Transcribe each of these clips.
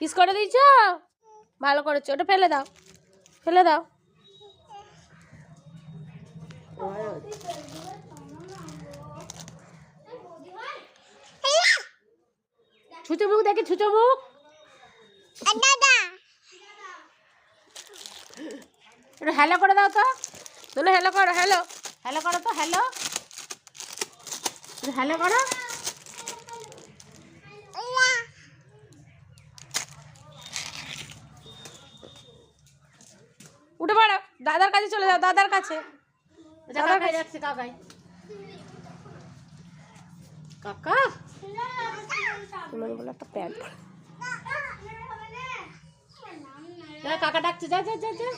Kiss করে দিয়েছ? ভালো করেছ। ওটা ফেলে দাও। ফেলে দাও। ছুচো মুখ দেখি, ছুচো মুখ। হ্যালো করে দাও তো। হ্যালো করো হ্যালো হ্যালো করো তো হ্যালো হ্যালো করো। উঠে পড়ো দাদার কাছে চলে যাও দাদার কাছে। দাদার কাছে। কাকাই। কাকা? বলে একটা প্যান্ট পরে। কাকা ডাকছে যা যা যা যা।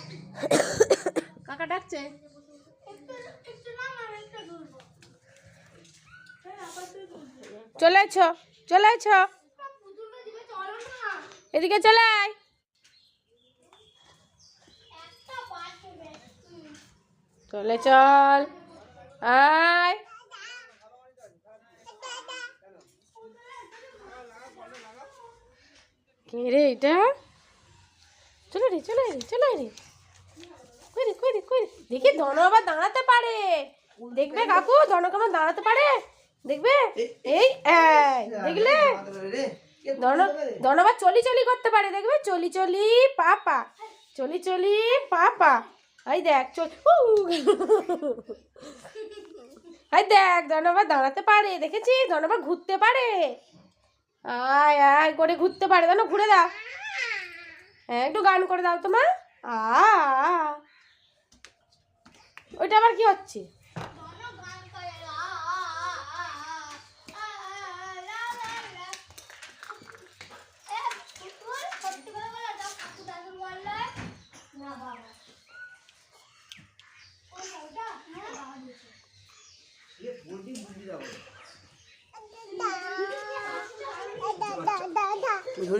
কাকা ডাকছে। চলে চলে এদিকে চলে আয়। চলে চল। আয়। কে রে এটা? চলে রে চলে রে চলে রে। কই রে কই রে কই রে? দেখি ধন আবার দাঁড়াতে পারে। দেখবে কাকু ধন কেমন দাঁড়াতে পারে। দেখবে? এই দেখলে? ধন আবার চলি চলি করতে পারে। দেখবে? চলি চলি, পাপা। চলি চলি, পাপা। এই দেখ, চল। এই দেখ ধনবা দাঁড়াতে পারে দেখেছি ধনবা ঘুরতে পারে। আয় আয়, করে ঘুরতে পারে, জানো, ঘুরে দাও। হ্যাঁ একটু গান করে দাও তোমার আ। ওইটা আবার কি হচ্ছে?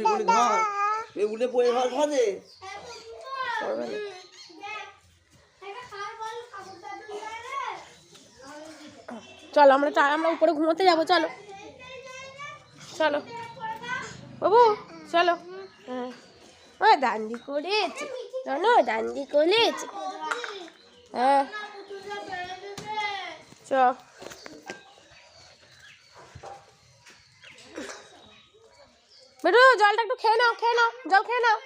করে ধর। এ উঠে পড়ে চলো, আমরা আমরা উপরে ঘুমোতে যাব, চলো। চলো। বাবু, চলো। হ্যাঁ। ও দান্ডি করেছে জানো দান্ডি করেছে হ্যাঁ। চ। বেটু জলটা একটু খেয়ে নাও খেয়ে নাও জল খেয়ে নাও।